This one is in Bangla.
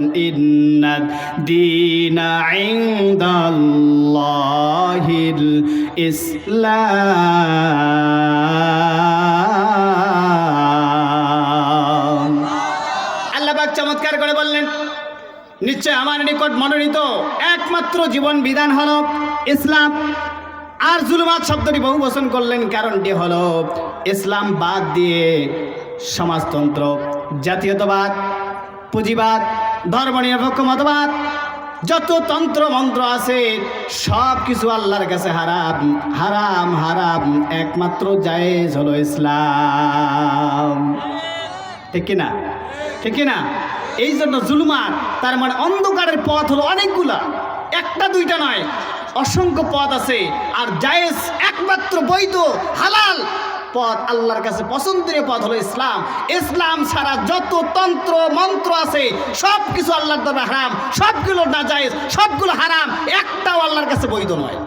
إن الدين عند الله الإسلام আল্লাহ পাক চমৎকার করে বললেন নিশ্চয় আমার নিকট মনোনীত একমাত্র জীবন বিধান হলো ইসলাম আর জুলুমাত শব্দটি বহু বচন করলেন কারণটি হলো ইসলাম বাদ দিয়ে সমাজতন্ত্র জাতীয়তাবাদ পুঁজিবাদ ধর্মনিরপেক্ষ মতবাদ যত তন্ত্র মন্ত্র আছে সব কিছু আল্লাহর কাছে হারাম হারাম হারাম, একমাত্র জায়েজ হলো ইসলাম। ঠিক কিনা? ঠিক কিনা? এই জন্য জুলুমাত, তার মানে অন্ধকারের পথ হলো অনেকগুলা। একটা, দুইটা নয়, অসংখ্য পথ আছে, আর জায়েজ একমাত্র বৈধ, হালাল পথ, আল্লাহর কাছে পছন্দের পথ হলো ইসলাম। ইসলাম ছাড়া যত তন্ত্র, মন্ত্র আছে সব কিছু আল্লাহর দ্বারা হারাম, সবগুলো না সবগুলো হারাম, একটাও আল্লাহর কাছে বৈধ নয়।